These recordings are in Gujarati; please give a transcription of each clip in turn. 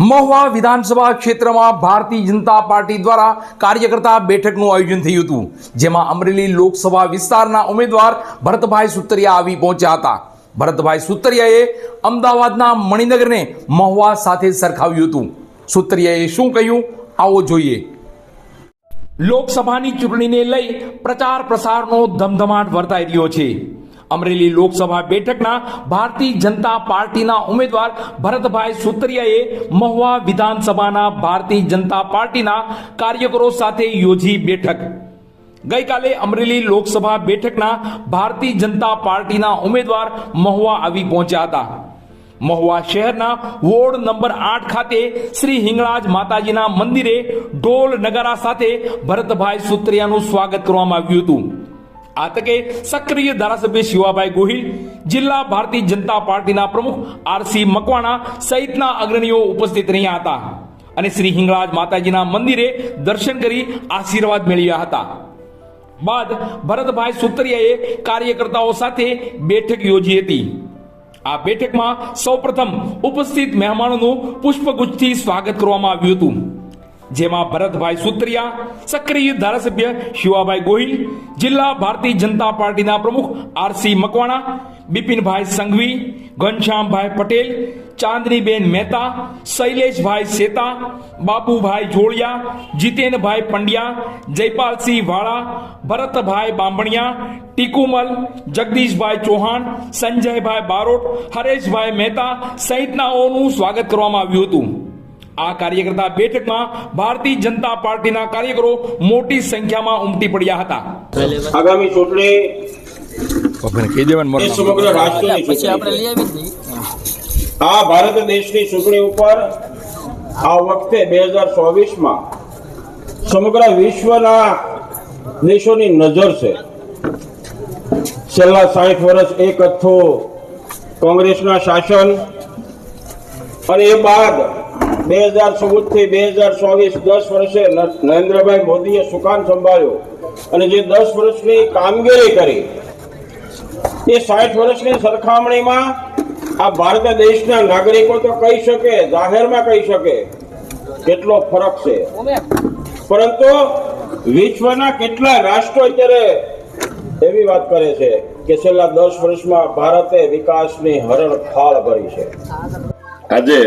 મહુવા વિધાનસભા ક્ષેત્રમાં ભારતીય જનતા પાર્ટી દ્વારા કાર્યકર્તા બેઠકનું આયોજન થયું હતું, જેમાં અમરેલી લોકસભા વિસ્તારના ઉમેદવાર ભરતભાઈ સુતરિયા આવી પહોંચ્યા હતા. ભરતભાઈ સુતરિયાએ અમદાવાદના મણિનગરને મહુવા સાથે સરખાવ્યું હતું. સુતરિયાએ શું કહ્યું? આવો જોઈએ. લોકસભાની ચૂંટણીને લઈ પ્રચાર પ્રસારનો ધમધમાટ વર્તાઈ રહ્યો છે. અમરેલી લોકસભા બેઠકના ભારતીય જનતા પાર્ટીના ઉમેદવાર ભરતભાઈ સુતરિયાએ મહુવા વિધાનસભાના ભારતીય જનતા પાર્ટીના કાર્યકરો સાથે યોજી બેઠક. ગઈકાલે અમરેલી લોકસભા બેઠકના ભારતીય જનતા પાર્ટીના ઉમેદવાર મહુવા આવી પહોંચ્યા હતા. મહુવા શહેરના વોર્ડ નંબર આઠ ખાતે શ્રી હિંગળાજ માતાજીના મંદિરે ઢોલ નગારા સાથે ભરતભાઈ સુત્રિયાનું સ્વાગત કરવામાં આવ્યું હતું. આ તકે સક્રિય ધારાસભ્ય શિવાભાઈ ગોહિલ, જિલ્લા ભારતીય જનતા પાર્ટીના પ્રમુખ આરસી મકવાણા સહિતના અગ્રણીઓ ઉપસ્થિત રહ્યા હતા અને શ્રી હિંગળાજ માતાજીના મંદિરે દર્શન કરી આશીર્વાદ મેળવ્યા હતા. બાદ ભરતભાઈ સુતરિયાએ કાર્યકર્તાઓ સાથે બેઠક યોજી હતી. આ બેઠકમાં સૌપ્રથમ ઉપસ્થિત મહેમાનોનું પુષ્પગુચ્છથી સ્વાગત કરવામાં આવ્યું હતું. જેમાં ભરતભાઈ સુત્રિયા, સક્રિય ધારાસભ્ય શિવાભાઈ ગોહિલ, જિલ્લા ભારતીય જનતા પાર્ટીના પ્રમુખ આરસી મકવાણા, બિપિનભાઈ સંઘવી, ઘનશ્યામભાઈ પટેલ, ચાંદનીબેન મહેતા, શૈલેષભાઈ સેતા બાબુભાઈ જોડિયા જીતેનભાઈ પંડ્યા, જયપાલસિંહ વાળા, ભરતભાઈ બાંભણિયા, ટીકુમલ, જગદીશભાઈ ચૌહાણ, સંજયભાઈ બારોટ, હરેશભાઈ મહેતા સહિતનાઓનું સ્વાગત કરવામાં આવ્યું હતું. આ કાર્યકર્તા બેઠકમાં ભારતીય જનતા પાર્ટીના કાર્યકરો મોટી સંખ્યામાં ઉમટી પડ્યા હતા. આગામી ચૂંટણી સમગ્ર રાષ્ટ્રની પછી આપણે ચૂંટણી લઈ આવી જ નહીં. આ ભારત દેશની ચૂંટણી ઉપર આ વખતે બે હજાર ચોવીસમાં સમગ્ર વિશ્વના દેશોની નજર છે. છેલ્લા સાઠ વર્ષ એક અથ્થો કોંગ્રેસના શાસન અને એ બાદ બે હજાર ચૌદથી બે હજાર ચોવીસ દસ વર્ષે નરેન્દ્રભાઈ મોદીએ સુકાન સંભાળ્યું અને જે દસ વર્ષની કામગીરી કરી, એ સાઠ વર્ષની સરખામણીમાં આ ભારત દેશના નાગરિકો તો કહી શકે, જાહેરમાં કહી શકે, કેટલો ફરક છે. પરંતુ વિશ્વના કેટલા રાષ્ટ્રો અત્યારે એવી વાત કરે છે કે છેલ્લા દસ વર્ષમાં ભારતે વિકાસની હરણ ફાળ ભરી છે. આજે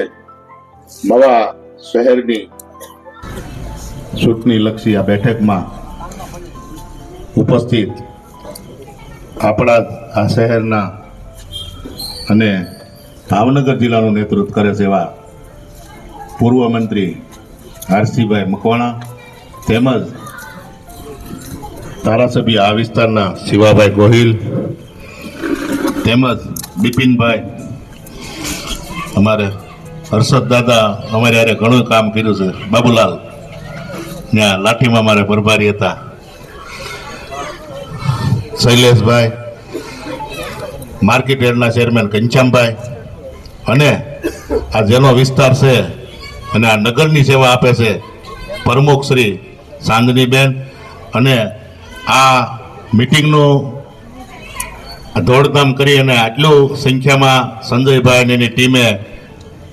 મવા શહેરની ચૂંટણી લક્ષી આ બેઠકમાં ઉપસ્થિત આપણા આ શહેરના અને ભાવનગર જિલ્લાનું નેતૃત્વ કરે છે એવા પૂર્વ મંત્રી આરસીભાઈ મકવાણા તેમજ ધારાસભ્ય આ વિસ્તારના શિવાભાઈ ગોહિલ તેમજ બિપિનભાઈ અમારે હર્ષદ દાદા અમારે યારે ઘણું કામ કર્યું છે. બાબુલાલ. ત્યાં લાઠીમાં મારે પ્રભારી હતા. શૈલેષભાઈ. માર્કેટ યાર્ડના ચેરમેન ઘનશ્યામભાઈ. અને આ જેનો વિસ્તાર છે અને આ નગરની સેવા આપે છે પ્રમુખ શ્રી ચાંદનીબેન અને આ મિટિંગનું દોડધામ કરી અને આટલું સંખ્યામાં સંજયભાઈ અને એની ટીમે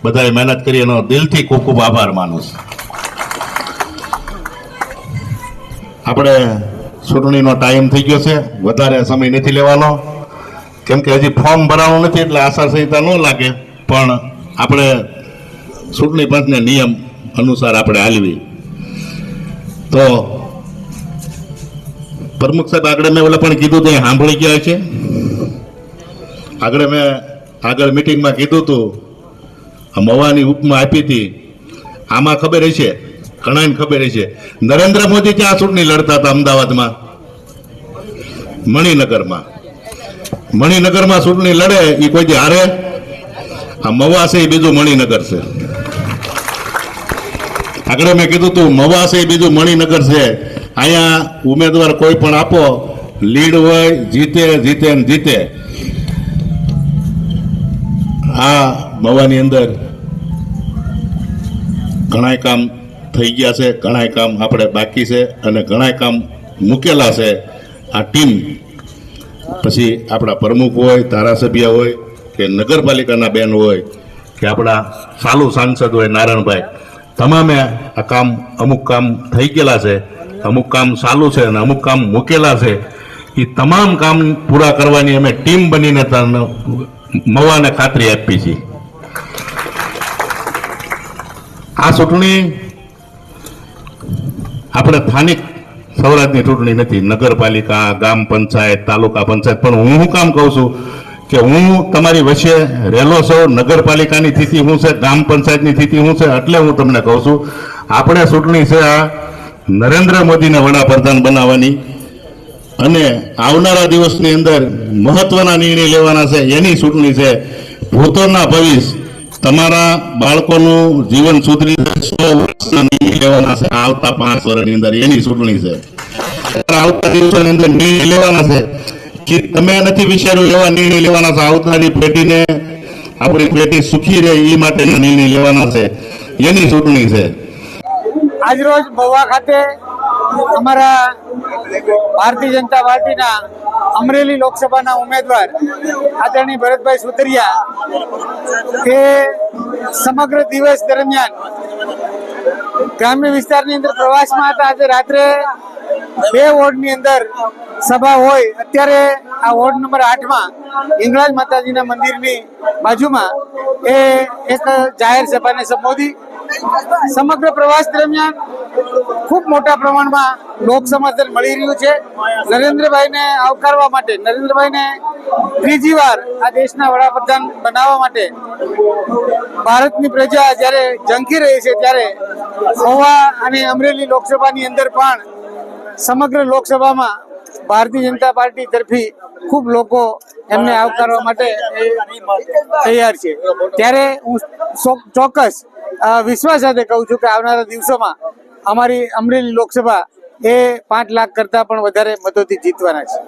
બધાએ મહેનત કરી એનો દિલથી ખૂબ ખૂબ આભાર માનું છું. આપણે ચૂંટણીનો ટાઈમ થઈ ગયો છે, વધારે સમય નથી લેવાનો. કેમ કે હજી ફોર્મ ભરાવાનું નથી એટલે આચારસંહિતા ન લાગે. પણ આપણે ચૂંટણી પંચને નિયમ અનુસાર આપણે હાલવી. તો પ્રમુખ સાહેબ, આગળ મેં ઓલા પણ કીધું તું સાંભળી ગયા છે. આગળ મેં આગળ મિટિંગમાં કીધું હતું મવાની ઉપમા આપી હતી. આમાં ખબર હશે, ઘણાને ખબર હશે. નરેન્દ્ર મોદી ત્યાં ચૂંટણી લડતા હતા અમદાવાદમાં? મણિનગરમાં. મણિનગરમાં ચૂંટણી લડે એ કોઈ હારે? આ મવા છે એ બીજું મણિનગર છે. આગળ મેં કીધું તું મવા છે એ બીજું મણિનગર છે. અહીંયા ઉમેદવાર કોઈ પણ આપો, લીડ હોય, જીતે જીતે જીતે. આ મવાની અંદર ઘણાય કામ થઈ ગયા છે, ઘણાય કામ આપણે બાકી છે અને ઘણાય કામ મૂકેલા છે આ ટીમ. પછી આપણા પ્રમુખ હોય, ધારાસભ્ય હોય કે નગરપાલિકાના બેન હોય કે આપણા સાલુ સાંસદ હોય નારાયણભાઈ, તમામે આ કામ અમુક કામ થઈ ગયેલા છે, અમુક કામ ચાલુ છે અને અમુક કામ મૂકેલા છે. એ તમામ કામ પૂરા કરવાની અમે ટીમ બનીને મવાને ખાતરી આપી છે આ ચૂંટણી આપણે સ્થાનિક સ્વરાજની ચૂંટણી નથી, નગરપાલિકા, ગામ પંચાયત, તાલુકા પંચાયત. પણ હું શું કામ કહું છું કે હું તમારી વચ્ચે રહેલો છું, નગરપાલિકાની સ્થિતિ શું છે ગ્રામ પંચાયતની સ્થિતિ શું છે, એટલે હું તમને કહું છું, આપણે ચૂંટણી છે આ નરેન્દ્ર મોદીને વડાપ્રધાન બનાવવાની અને આવનારા દિવસની અંદર મહત્વના નિર્ણય લેવાના છે, એની ચૂંટણી છે. ભૂતોના ભવિષ્ય તમારા બાળકોનું જીવન સુધરી સો વર્ષના લેવાના છે. આવતા પાંચ વર્ષની અંદર એની ચૂંટણી છે. આવતા દિવસોની અંદર નિર્ણય લેવાના છે. કે તમે નથી વિચાર્યું, એવા નિર્ણય લેવાના છે. આવતાની પેઢીને આપણી પેઢી સુખી રહે એ માટેના નિર્ણય લેવાના છે. એની ચૂંટણી છે. આજરોજ મહુવા ખાતે અમારા ભારતીય જનતા પાર્ટીના અમરેલી લોકસભાના ઉમેદવાર આદરણીય ભરતભાઈ સુતરિયા એ સમગ્ર દિવસ દરમિયાન ગ્રામ્ય વિસ્તારની અંદર પ્રવાસમાં હતા. આજે રાત્રે બે વોર્ડની અંદર સભા હોય. અત્યારે આ વોર્ડ નંબર આઠમાં હિંગળાજ માતાજીના મંદિરની બાજુમાં એ એક જાહેર સભાને સંબોધી સમગ્ર પ્રવાસ દરમિયાન ખૂબ મોટા પ્રમાણમાં લોક સમર્થન મળી રહ્યું છે. નરેન્દ્રભાઈને આવકારવા માટે, નરેન્દ્રભાઈને ત્રીજી વાર આ દેશના વડાપ્રધાન બનાવવા માટે ભારતની પ્રજા જ્યારે ઝંખી રહી છે, ત્યારે મહુવા અને અમરેલી લોકસભાની અંદર પણ સમગ્ર લોકસભામાં ભારતીય જનતા પાર્ટી તરફી ખૂબ લોકો એમને આવકારવા માટે તૈયાર છે. ત્યારે હું ચોક્કસ વિશ્વાસ સાથે કહું છું કે આવનારા દિવસોમાં અમારી અમરેલી લોકસભા એ પાંચ લાખ કરતાં પણ વધારે મતોથી જીતવાના છે.